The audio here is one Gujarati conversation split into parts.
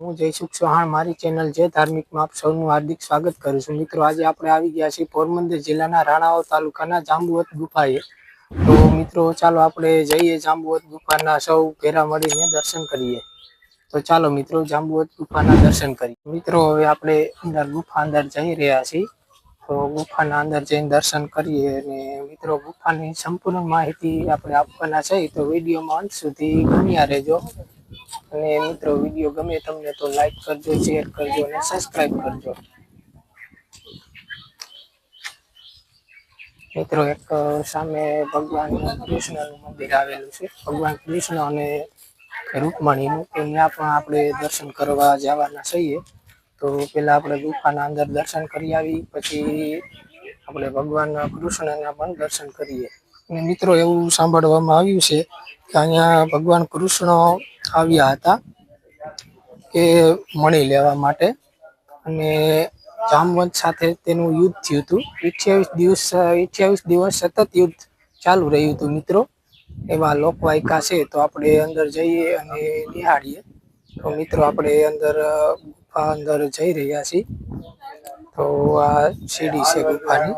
હું જયસુખ ચૌહાણ, મારી ચેનલ જે ધાર્મિકમાં આપ સૌનું હાર્દિક સ્વાગત કરું છું. મિત્રો, આજે આપણે આવી ગયા છીએ પોરબંદર જિલ્લાના રાણાઓ તાલુકાના જાંબુવત ગુફાએ. તો મિત્રો, ચાલો આપણે જઈએ જાંબુવત ગુફાના સૌ ભેરા મળીને દર્શન કરીએ. તો ચાલો મિત્રો, જાંબુવત ગુફાના દર્શન કરીએ. મિત્રો, હવે આપણે અંદર ગુફા અંદર જઈ રહ્યા છીએ. તો ગુફાના અંદર જઈને દર્શન કરીએ અને મિત્રો, ગુફાની સંપૂર્ણ માહિતી આપણે આપવાના છે. તો વિડીયોમાં અંત સુધી બન્યા રહેજો. અને મિત્રો, વીડિયો ગમે તમને તો લાઈક કરજો શેર કરજો અને સબસ્ક્રાઇબ કરજો. મિત્રો, એક સામે ભગવાન કૃષ્ણનું મંદિર આવેલું છે. ભગવાન કૃષ્ણ અને રૂકમણીનું. ત્યાં પણ આપણે દર્શન કરવા જવાના છીએ. તો પેલા આપણે ગુફાના અંદર દર્શન કરી આવી, પછી આપણે ભગવાન કૃષ્ણના પણ દર્શન કરીએ. અને મિત્રો, એવું સાંભળવામાં આવ્યું છે કે અહીંયા ભગવાન કૃષ્ણ આવ્યા હતા કે મળી લેવા માટે. અને જામવંત સાથે તેનું યુદ્ધ થયું હતું. અઠ્યાવીસ દિવસ અઠ્યાવીસ દિવસ સતત યુદ્ધ ચાલુ રહ્યું હતું મિત્રો. એવા લોકવાયકા છે તો આપણે અંદર જઈએ અને નિહાળીએ. તો મિત્રો આપણે અંદર, ગુફા અંદર જઈ રહ્યા છીએ. તો આ સીડી છે ગુફાની.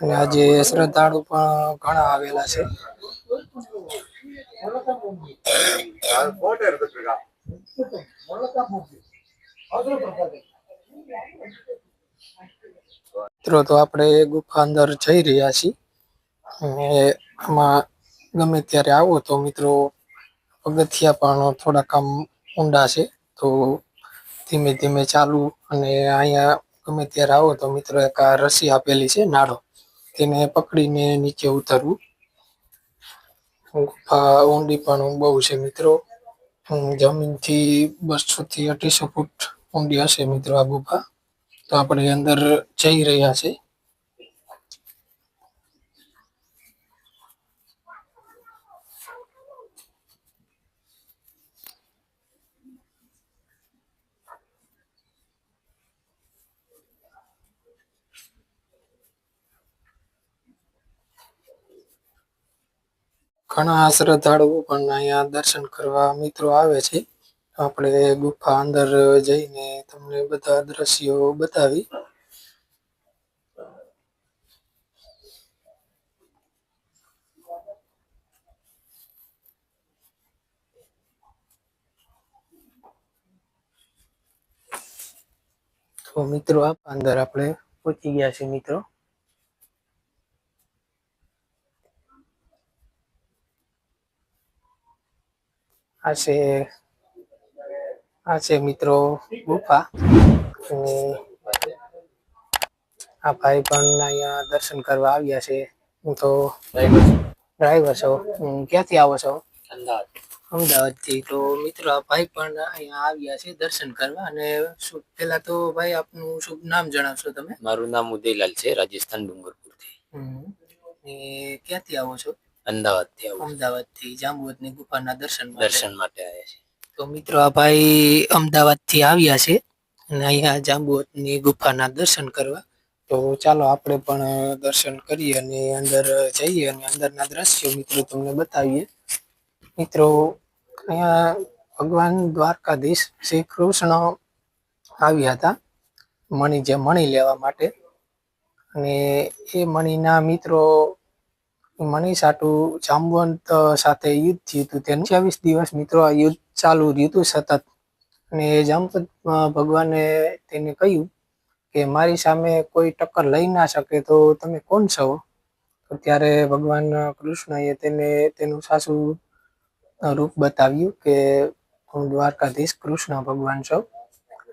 અને આજે શ્રદ્ધાળુ પણ ઘણા આવેલા છે. મિત્રો તો આપણે ગુફા અંદર જઈ રહ્યા છીએ. અને આમાં ગમે ત્યારે આવો તો મિત્રો પગથિયા પણ થોડાક આમ ઊંડા છે. તો ધીમે ધીમે ચાલુ અને અહીંયા ગમે ત્યારે આવો તો મિત્રો એક આ રસી આપેલી છે નાળો. તેને પકડીને નીચે ઉતરવું. ઊંડી પણ બહુ છે મિત્રો. જમીનથી બસો થી અઢીસો ફૂટ ઊંડી હશે મિત્રો આ ગુફા. તો આપણે અંદર જઈ રહ્યા છે ઘણા શ્રદ્ધાળુઓ પણ અહીંયા દર્શન કરવા મિત્રો આવે છે. આપણે ગુફા અંદર જઈને તમને બધા દ્રશ્યો બતાવી. તો મિત્રો, આપ અંદર આપણે પહોંચી ગયા છીએ મિત્રો. આ છે આ છે મિત્રો ગુફા. અને આ ભાઈ પણ અહીંયા દર્શન કરવા આવ્યા છે. હું તો ડ્રાઈવર છો. ક્યાંથી આવો છો? અમદાવાદ અમદાવાદથી તો મિત્રો આ ભાઈ પણ અહીંયા આવ્યા છે દર્શન કરવા. અને પેલા તો ભાઈ આપનું શુભ નામ જણાવશો તમે? મારું નામ ઉદયલાલ છે રાજસ્થાન ડુંગરપુરથી ક્યાંથી આવો છો? અમદાવાદથી આવું જાંબુવતની ગુફાના દર્શન દર્શન માટે આવ્યા છે. તો મિત્રો આ ભાઈ અમદાવાદથી આવ્યા છે અને અહીંયા જાંબુવતની ગુફાના દર્શન કરવા. તો ચાલો આપણે પણ દર્શન કરીએ અને અંદર જઈએ અને અંદરના દ્રશ્યો મિત્રો તમને બતાવીએ. મિત્રો અહીંયા ભગવાન દ્વારકાધીશ શ્રી કૃષ્ણ આવ્યા હતા મણી જે મણી લેવા માટે. અને એ મણીના મિત્રો મની સાટુ જામવંત સાથે યુદ્ધ થયું હતું તેનું. ચોવીસ દિવસ મિત્રો આ યુદ્ધ ચાલુ રહ્યું હતું સતત. અને અ, ભગવાને તેને કહ્યું કે મારી સામે કોઈ ટક્કર લઈ ના શકે તો તમે કોણ છો? તો ત્યારે ભગવાન કૃષ્ણએ તેને તેનું સાસુ રૂપ બતાવ્યું કે હું દ્વારકાધીશ કૃષ્ણ ભગવાન છું.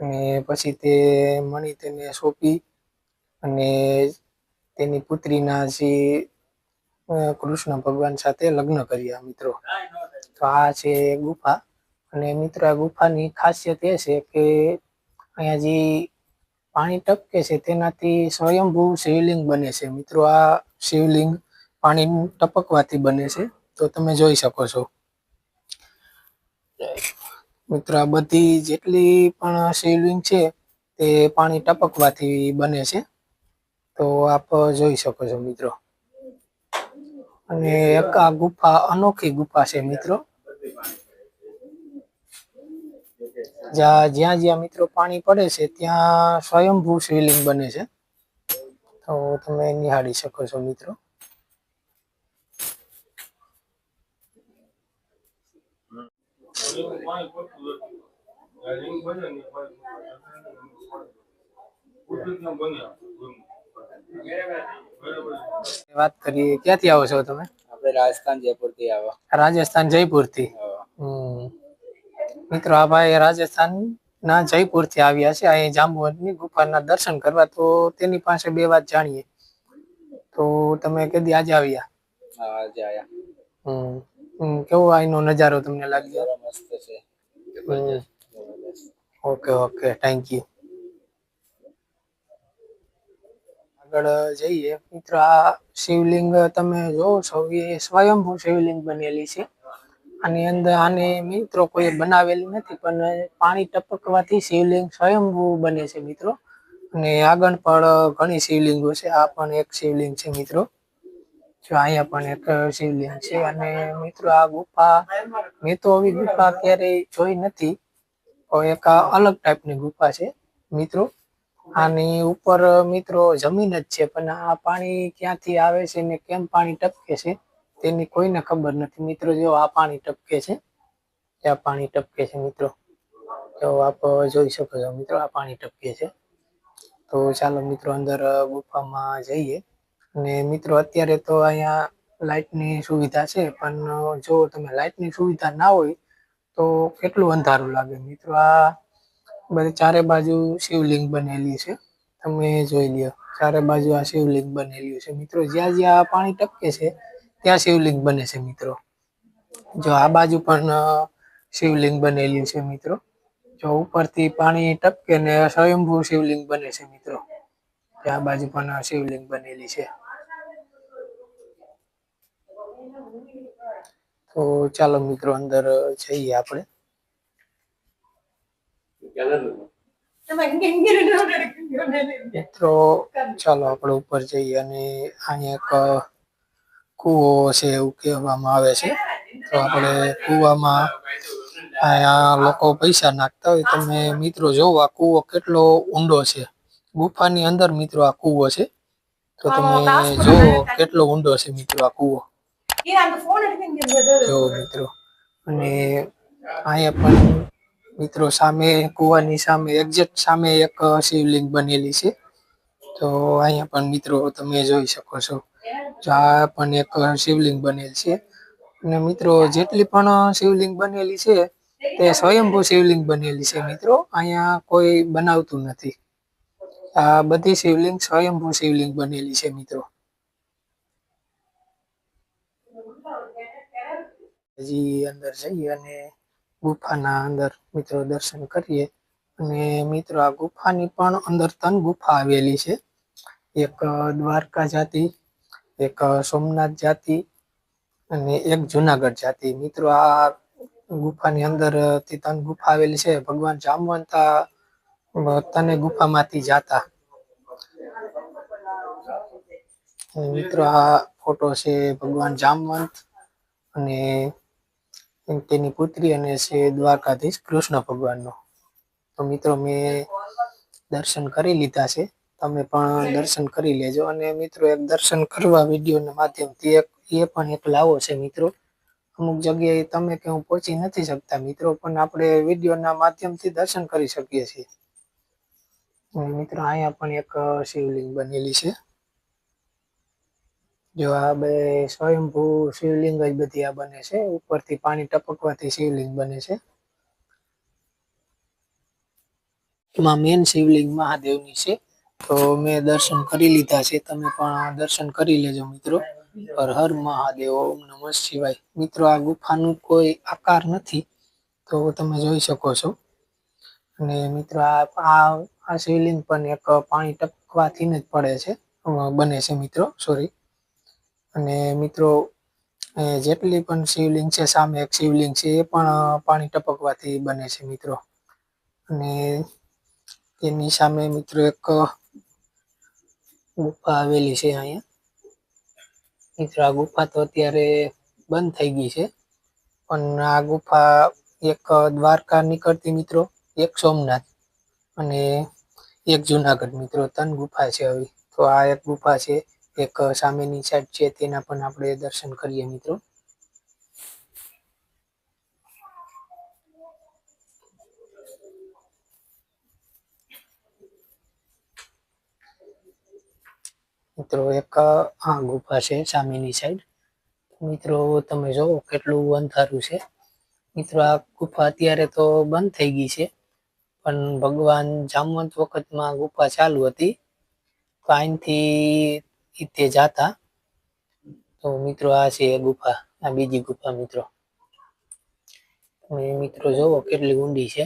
અને પછી તે મણી તેને સોંપી અને તેની પુત્રીના જે કૃષ્ણ ભગવાન સાથે લગ્ન કર્યા મિત્રો. તો આ છે ગુફા. અને મિત્રો, આ ગુફાની ખાસિયત એ છે કે અહીંયા જે પાણી ટપકે છે તેનાથી સ્વયંભૂ શિવલિંગ બને છે. મિત્રો, આ શિવલિંગ પાણી ટપકવાથી બને છે. તો તમે જોઈ શકો છો. મિત્રો, આ બધી જેટલી પણ શિવલિંગ છે તે પાણી ટપકવાથી બને છે. તો આપ જોઈ શકો છો મિત્રો. અને એક આ ગુફા, અનોખી ગુફા છે મિત્રો. જ્યાં જ્યાં જ્યાં મિત્રો પાણી પડે છે, ત્યાં સ્વયંભૂ શિવલિંગ બને છે. તો તમે નિહાળી શકો છો મિત્રો. વાત કરીએ ક્યાંથી આવો છો તમે? આપણે રાજસ્થાન જયપુરથી આવો. રાજસ્થાન જયપુરથી મિત્રો આ ભાઈ રાજસ્થાન ના જયપુરથી આવ્યા છે. અહીં ની ગુફાના દર્શન કરવા તો તેની પાસે બે વાત જાણીએ. તો તમે કદી આજે આવ્યા? આજે આવ્યા. હમ. હમ. કેવો અહીંનો નજારો તમને લાગ્યો? મસ્ત છે. ઓકે ઓકે થેન્ક યુ આગળ જઈએ. મિત્રો, આ શિવલિંગ તમે જોવો છો, એ સ્વયંભૂ શિવલિંગ બનેલી છે. આની અંદર આને મિત્રો કોઈ બનાવેલી નથી, પણ પાણી ટપકવાથી શિવલિંગ સ્વયંભૂ બને છે, મિત્રો. અને આગળ પણ ઘણી શિવલિંગો છે, આ પણ એક શિવલિંગ છે, મિત્રો. જો અહીંયા પણ એક શિવલિંગ છે. અને મિત્રો, આ ગુફા, મેં તો આવી ગુફા ક્યારેય જોઈ નથી એક અલગ ટાઈપની ગુફા છે, મિત્રો. આની ઉપર મિત્રો જમીન જ છે, પણ આ પાણી ક્યાંથી આવે છે ને કેમ પાણી ટપકે છે તેની કોઈને ખબર નથી. મિત્રો, જો આ પાણી ટપકે છે, આ પાણી ટપકે છે મિત્રો. તો આપ જોઈ શકો છો મિત્રો, આ પાણી ટપકે છે. તો ચાલો મિત્રો, અંદર ગુફામાં જઈએ. અને મિત્રો, અત્યારે તો અહીંયા લાઇટની સુવિધા છે, પણ જો તમે લાઇટની સુવિધા ના હોય તો કેટલું અંધારું લાગે? મિત્રો, આ બધી ચારે બાજુ શિવલિંગ બનેલી છે. તમે જોઈ લ્યો, ચારે બાજુ આ શિવલિંગ બનેલું છે. મિત્રો, જ્યાં જ્યાં પાણી ટપકે છે, ત્યાં શિવલિંગ બને છે, મિત્રો. જો આ બાજુ પણ શિવલિંગ બનેલી છે, મિત્રો. જો ઉપરથી પાણી ટપકે ને સ્વયંભૂ શિવલિંગ બને છે, મિત્રો. આ બાજુ પણ શિવલિંગ બનેલી છે. તો ચાલો, મિત્રો, અંદર જઈએ આપણે. મિત્રો ચાલો આપણે ઉપર જઈએ અને અહીંયા એક કૂવો છે એવું કહેવામાં આવે છે. તો આપણે કૂવામાં અહીંયા લોકો પૈસા નાખતા હોય. તમે મિત્રો જોવો આ કૂવો કેટલો ઊંડો છે. ગુફાની અંદર મિત્રો આ કૂવો છે. તો તમે જોવો કેટલો ઊંડો છે મિત્રો આ કૂવો. જો મિત્રો. અને અહીંયા પણ મિત્રો સામે કુવાની સામે એક્ઝેક્ટ સામે એક શિવલિંગ બનેલી છે. તો અહીંયા પણ મિત્રો તમે જોઈ શકો છો. આ પણ એક શિવલિંગ બનેલ છે. અને મિત્રો જેટલી પણ શિવલિંગ બનેલી છે, તે સ્વયંભૂ શિવલિંગ બનેલી છે મિત્રો. અહીંયા કોઈ બનાવતું નથી. આ બધી શિવલિંગ સ્વયંભૂ શિવલિંગ બનેલી છે મિત્રો. હજી અંદર જઈએ અને ગુફાના અંદર મિત્રો દર્શન કરીએ. અને મિત્રો આ ગુફાની પણ અંદર ત્રણ ગુફા આવેલી છે. એક દ્વારકા જાતિ, એક સોમનાથ જાતિ અને એક જુનાગઢ જાતિ. મિત્રો આ ગુફાની અંદરથી ત્રણ ગુફા આવેલી છે. ભગવાન જામવંત તને ગુફામાંથી જાતા. મિત્રો આ ફોટો છે ભગવાન જામવંત અને તેની પુત્રી અને છે દ્વારકાધીશ કૃષ્ણ ભગવાનનો. તો મિત્રો મેં દર્શન કરી લીધા છે. તમે પણ દર્શન કરી લેજો અને મિત્રો એક દર્શન કરવા વિડીયોના માધ્યમથી એક, એ પણ એક લાવો છે મિત્રો. અમુક જગ્યાએ તમે કે હું પહોંચી નથી શકતા મિત્રો, પણ આપણે વિડીયોના માધ્યમથી દર્શન કરી શકીએ છીએ. મિત્રો અહીંયા પણ એક શિવલિંગ બનેલી છે. જો આ બે સ્વયંભૂ શિવલિંગ જ બધી આ બને છે. ઉપરથી પાણી ટપકવાથી શિવલિંગ બને છે. એમાં મેન શિવલિંગ મહાદેવની છે. તો મેં દર્શન કરી લીધા છે. તમે પણ દર્શન કરી લેજો મિત્રો. હર હર મહાદેવ. ઓમ નમઃ શિવાય. મિત્રો, આ ગુફાનું કોઈ આકાર નથી. તો તમે જોઈ શકો છો. અને મિત્રો, આ આ શિવલિંગ પણ એક પાણી ટપકવાથી જ પડે છે. બને છે મિત્રો. સોરી અને મિત્રો જેટલી પણ શિવલિંગ છે, સામે એક શિવલિંગ છે, એ પણ પાણી ટપકવાથી બને છે, મિત્રો. અને તેની સામે મિત્રો એક ગુફા આવેલી છે અહીંયા. મિત્રો, આ ગુફા તો અત્યારે બંધ થઈ ગઈ છે, પણ આ ગુફા એક દ્વારકા નીકળતી મિત્રો, એક સોમનાથ અને એક જુનાગઢ મિત્રો, ત્રણ ગુફા છે હવે તો આ એક ગુફા છે એક સામેની સાઈડ છે, તેના પણ આપણે દર્શન કરીએ મિત્રો. મિત્રો, એક, આ ગુફા છે સામેની સાઈડ. મિત્રો, તમે જોવો કેટલું અંધારું છે. મિત્રો, આ ગુફા અત્યારે તો બંધ થઈ ગઈ છે, પણ ભગવાન જામવંત વખતમાં ગુફા ચાલુ હતી. તો અહીંથી તે જાતા. તો મિત્રો આ છે ગુફા, આ બીજી ગુફા મિત્રો. તમે મિત્રો જોવો કેટલી ઊંડી છે.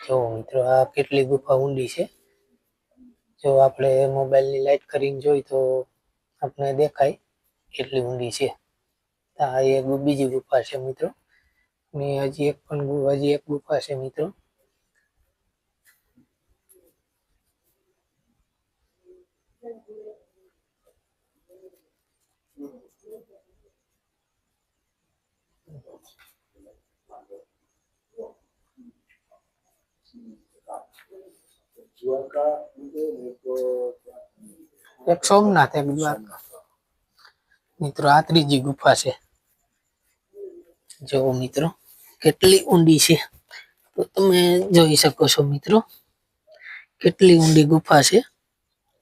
જોવો મિત્રો, આ કેટલી ગુફા ઊંડી છે. જો આપણે મોબાઈલની લાઇટ કરીને જોઈ તો આપણે દેખાય કેટલી ઊંડી છે. આ એક બીજી ગુફા છે મિત્રો. ને હજી એક પણ હજી એક ગુફા છે મિત્રો. એક સોમનાથ એક દ્વારકા. મિત્રો, આ ત્રીજી ગુફા છે. જો મિત્રો, કેટલી ઊંડી છે. તો તમે જોઈ શકો છો મિત્રો, કેટલી ઊંડી ગુફા છે.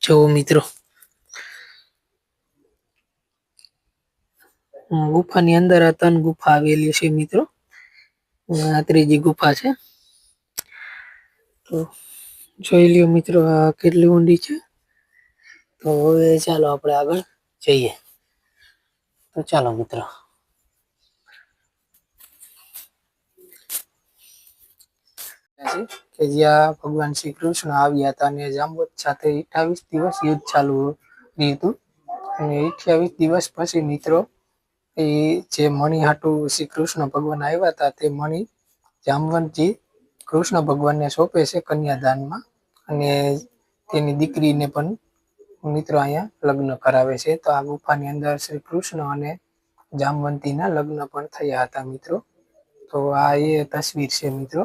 જો મિત્રો. ગુફાની અંદર આ ત્રણ ગુફા આવેલી છે મિત્રો. આ ત્રીજી ગુફા છે. તો જોઈ લ્યો મિત્રો, આ કેટલી ઊંડી છે. તો હવે ચાલો આપણે આગળ જઈએ. તો ચાલો મિત્રો. કે જ્યાં ભગવાન શ્રી કૃષ્ણ આવ્યા હતા અને જાંબુત સાથે અઠાવીસ દિવસ યુદ્ધ ચાલુ રહ્યું હતું. અને અઠ્યાવીસ દિવસ પછી મિત્રો, એ જે મણિ હાટું શ્રી કૃષ્ણ ભગવાન આવ્યા હતા, તે મણિ જામવંતજી કૃષ્ણ ભગવાનને સોંપે છે કન્યાદાનમાં અને તેની દીકરીને પણ મિત્રો અહીંયા લગ્ન કરાવે છે. તો આ ગુફાની અંદર શ્રી કૃષ્ણ અને જામવંતીના લગ્ન પણ થયા હતા મિત્રો. તો આ એ તસવીર છે મિત્રો.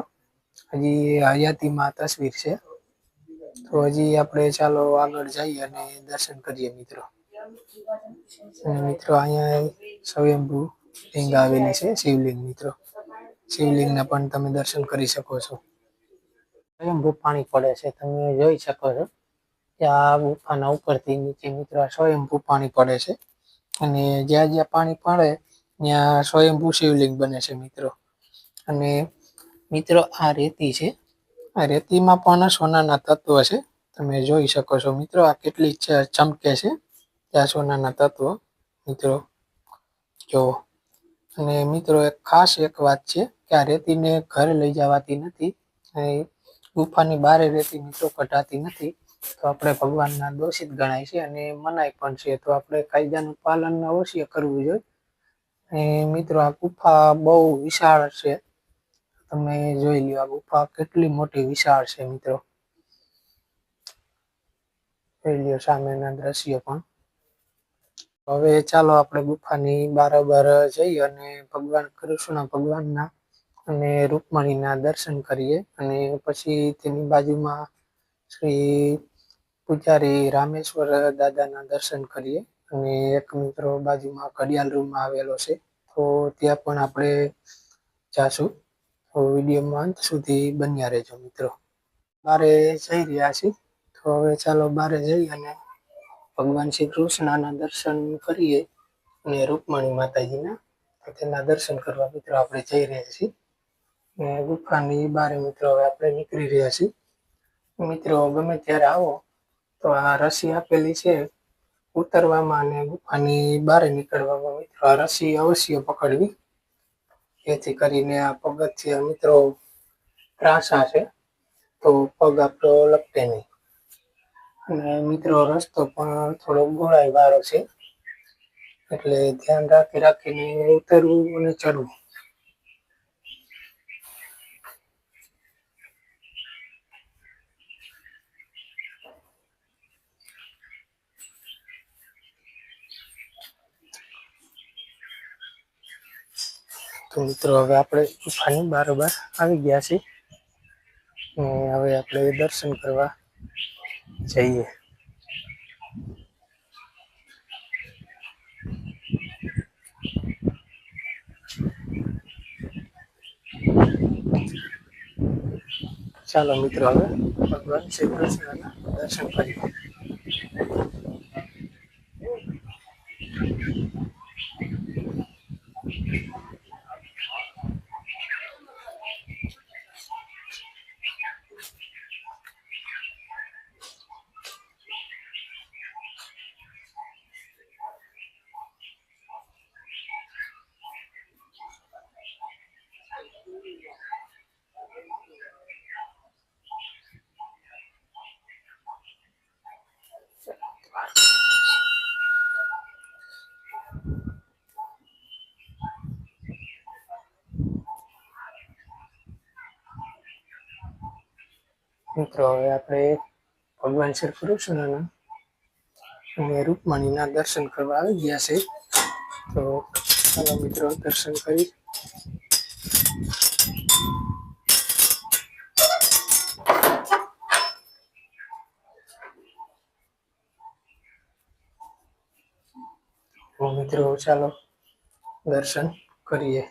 હજી હયાતીમાં તસવીર છે. તો હજી આપણે ચાલો આગળ જઈએ અને દર્શન કરીએ મિત્રો. મિત્રો અહીંયા સ્વયંભૂ લિંગ આવેલી છે, શિવલિંગ મિત્રો. શિવલિંગના પણ તમે દર્શન કરી શકો છો. સ્વયંભૂ પાણી પડે છે, તમે જોઈ શકો છો કે આ ગુફાના ઉપરથી નીચે મિત્રો સ્વયંભૂ પાણી પડે છે. અને જ્યાં જ્યાં પાણી પડે, ત્યાં સ્વયંભૂ શિવલિંગ બને છે મિત્રો. અને મિત્રો, આ રેતી છે. આ રેતીમાં પણ સોનાના તત્વ છે. તમે જોઈ શકો છો મિત્રો, આ કેટલી ચમકે છે ત્યાં સોનાના તત્વ. મિત્રો, જો અને મિત્રો, એક ખાસ એક વાત છે. કે રેતીને ઘરે લઈ જવાતી નથી. ગુફાની બારે રેતી મિત્રો કઢાતી નથી. તો આપણે ભગવાનના દોષિત ગણાય છે અને મનાય પણ છે. તો આપણે કાયદાનું પાલન અવશ્ય કરવું જોઈએ. મિત્રો, આ ગુફા બહુ વિશાળ છે. તમે જોઈ લ્યો, આ ગુફા કેટલી મોટી વિશાળ છે મિત્રો. જોઈ લ્યો સામેના દ્રશ્ય પણ. હવે ચાલો આપણે ગુફાની બારોબાર જઈ અને ભગવાન, કૃષ્ણ ભગવાનના અને રૂકમણીના દર્શન કરીએ અને પછી તેની બાજુમાં શ્રી પૂજારી રામેશ્વર દાદાના દર્શન કરીએ. અને એક મિત્રો બાજુમાં ઘડિયાળ રૂમમાં આવેલો છે, તો ત્યાં પણ આપણે જાશું. તો વિડીયોમાં અંત સુધી બન્યા રહેજો મિત્રો. બારે જઈ રહ્યા છીએ, તો હવે ચાલો બારે જઈ અને ભગવાન શ્રી કૃષ્ણના દર્શન કરીએ અને રૂકમણી માતાજીના તેના દર્શન કરવા મિત્રો આપણે જઈ રહ્યા છીએ. ને ગુફાની બારે મિત્રો હવે આપણે નીકળી રહ્યા છીએ. મિત્રો ગમે ત્યારે આવો, તો આ રસી આપેલી છે ઉતરવામાં અને ગુફાની બહાર નીકળવામાં. મિત્રો, આ રસી અવશ્ય પકડવી. જેથી કરીને આ પગથિયા મિત્રો ત્રાસા છે, તો પગ આપણો લપટે નહીં. અને મિત્રો, રસ્તો પણ થોડો ગોળાઈ વાળો છે. એટલે ધ્યાન રાખી રાખીને ઉતરવું અને ચડવું. તો મિત્રો, હવે આપણે ગુફાની બારોબાર આવી ગયા છીએ. ને હવે આપણે દર્શન કરવા જઈએ. ચાલો મિત્રો, હવે ભગવાન શ્રી કૃષ્ણના દર્શન કરીએ. મિત્રો, હવે આપણે ભગવાન શ્રી કૃષ્ણના અને દર્શન કરવા આવી ગયા છે. તો ચાલો મિત્રો, દર્શન કરી. મિત્રો, ચાલો દર્શન કરીએ.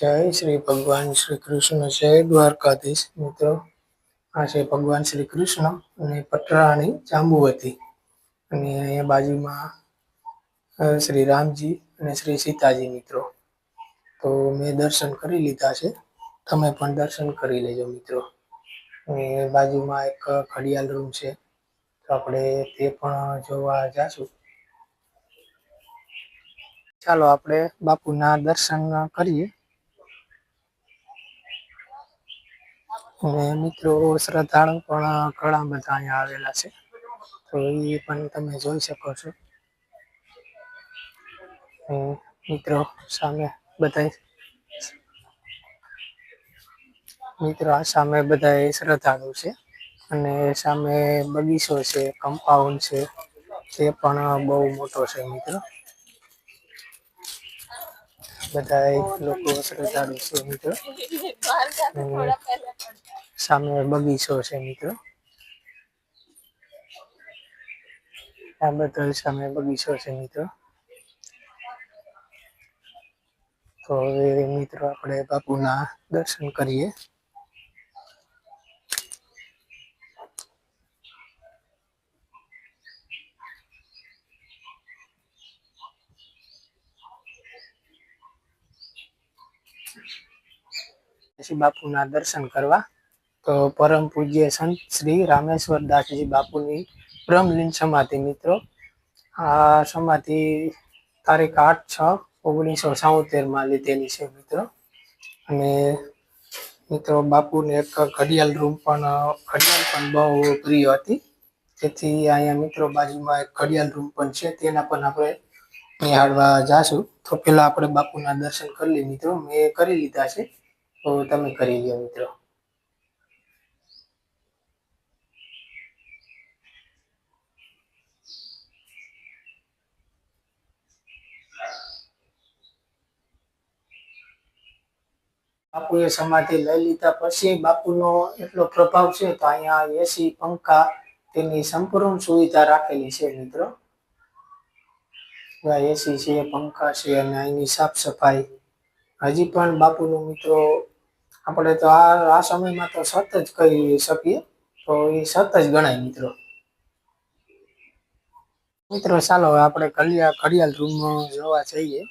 જય શ્રી ભગવાન શ્રી કૃષ્ણ. જય દ્વારકાધીશ. મિત્રો આ છે ભગવાન શ્રી કૃષ્ણ અને પટરાણી જાંબુવતી. અને અહીંયા બાજુમાં શ્રી રામજી અને શ્રી સીતાજી મિત્રો. તો મેં દર્શન કરી લીધા છે. તમે પણ દર્શન કરી લેજો મિત્રો. અને બાજુમાં એક ઘડિયાળ રૂમ છે. તો આપણે તે પણ જોવા જાશું. ચાલો આપણે બાપુના દર્શન કરીએ. અને મિત્રો શ્રદ્ધાળુ પણ ઘણા બધા અહીંયા આવેલા છે. તો એ પણ તમે જોઈ શકો છો. મિત્રો સામે બધા મિત્રો આ સામે બધા શ્રદ્ધાળુ છે અને સામે બગીચો છે કમ્પાઉન્ડ છે તે પણ બહુ મોટો છે મિત્રો. બધા લોકો શ્રદ્ધાળુ છે મિત્રો. સામે બગીચો છે મિત્રો. આ બધા સામે બગીચો છે મિત્રો. તો હવે મિત્રો આપણે બાપુના દર્શન કરીએ. પછી બાપુના દર્શન કરવા. તો પરમ પૂજ્ય સંત શ્રી રામેશ્વર દાસજી બાપુની બ્રહ્મલીન સમાધિ, મિત્રો. આ સમાધિ તારીખ આઠ છ ઓગણીસો માં લીધેલી છે, મિત્રો. અને મિત્રો, બાપુને એક ઘડિયાળ રૂમ પણ, ઘડિયાળ પણ બહુ પ્રિય હતી. તેથી અહીંયા મિત્રો બાજુમાં એક ઘડિયાળ રૂમ પણ છે, તેના પણ આપણે નિહાળવા જાશું. તો પેલા આપણે બાપુના દર્શન કરી લઈએ, મિત્રો. મેં કરી લીધા છે. તો તમે કરી લ્યો, મિત્રો. બાપુએ સમાધિ લઈ લીધા પછી બાપુનો એટલો પ્રભાવ છે તો અહીંયા એસી પંખા તેની સંપૂર્ણ સુવિધા રાખેલી છે મિત્રો. એસી છે, પંખા છે અને અહીંની સાફ સફાઈ. હજી પણ બાપુનું મિત્રો, આપણે તો આ આ સમયમાં તો સત જ કહી શકીએ તો એ સત જ ગણાય મિત્રો. મિત્રો ચાલો આપણે ઘડિયાળ ઘડિયાળ રૂમ જોવા જઈએ.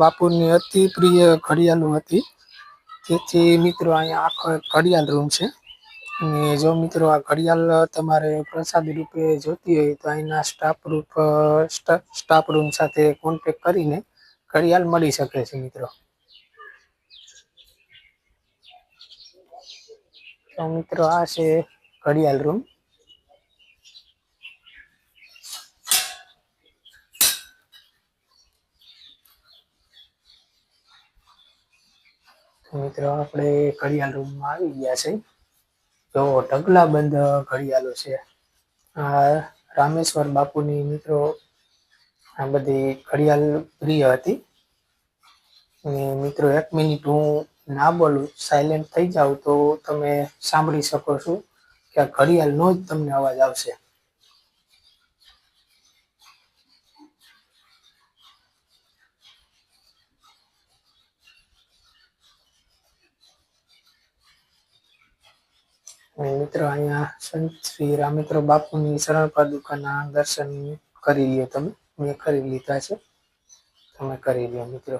બાપુની અતિ પ્રિય ઘડિયાળું હતી. તેથી મિત્રો અહીંયા આખો ઘડિયાળ રૂમ છે. અને જો મિત્રો આ ઘડિયાળ તમારે પ્રસાદી રૂપે જોતી હોય તો અહીંના સ્ટાફ રૂપ સ્ટાફ રૂમ સાથે કોન્ટેક કરીને ઘડિયાળ મળી શકે છે મિત્રો. તો મિત્રો આ છે ઘડિયાળ રૂમ મિત્રો, આપણે ઘડિયાળ રૂમમાં આવી ગયા છે. તો ઢગલા બંધ ઘડિયાળો છે. આ રામેશ્વર બાપુની મિત્રો, આ બધી ઘડિયાળ પ્રિય હતી. અને મિત્રો, એક મિનિટ હું ના બોલું સાયલેન્ટ થઈ જાવ તો તમે સાંભળી શકો છો કે આ ઘડિયાળનો જ તમને અવાજ આવશે. અને મિત્રો અહીંયા સંત શ્રી રામેન્દ્ર બાપુની શરણ પાદુકાના દર્શન કરી લ્યો તમે. મેં કરી લીધા છે. તમે કરી લ્યો મિત્રો.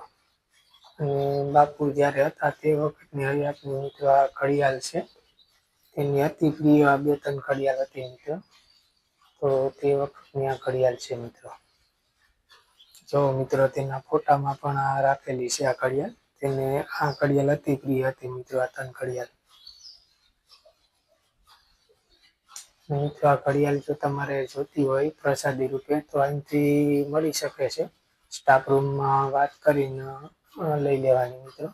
અને બાપુ જ્યારે હતા તે વખતની હયાતની મિત્રો આ ઘડિયાળ છે. તેની અતિ પ્રિય આ બે ત્રણ ઘડિયાળ હતી મિત્રો. તો તે વખતની આ ઘડિયાળ છે મિત્રો. જો મિત્રો તેના ફોટામાં પણ આ રાખેલી છે આ ઘડિયાળ. તેને આ ઘડિયાળ અતિ પ્રિય હતી મિત્રો આ ત્રણ ઘડિયાળ. આ ઘડિયાળ જો તમારે જોતી હોય પ્રસાદી રૂપે, તો અહીંથી મળી શકે છે. સ્ટાફ રૂમમાં વાત કરીને લઈ લેવાની મિત્રો.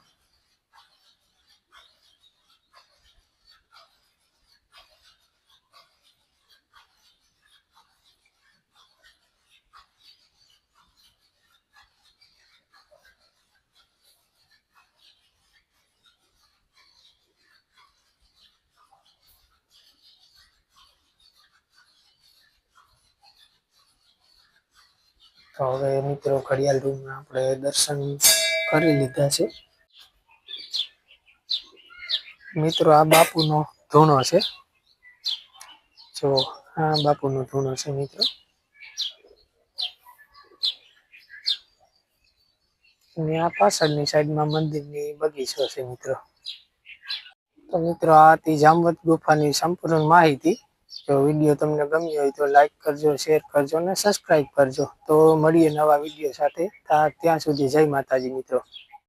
તો હવે મિત્રો ઘડિયાળ રૂમમાં આપણે દર્શન કરી લીધા છે. મિત્રો, આ બાપુનો ધૂણો છે. જો, આ બાપુનો ધૂણો છે મિત્રો. અને આ પાછળની સાઈડમાં મંદિરની બગીચો છે મિત્રો. તો મિત્રો, આ હતી જામવત ગુફાની સંપૂર્ણ માહિતી. જો વીડિયો તમને ગમ્યો હોય તો લાઈક કરજો શેર કરજો અને સબસ્ક્રાઈબ કરજો. તો મળીએ નવા વીડિયો સાથે. ત્યાં સુધી જય માતાજી મિત્રો.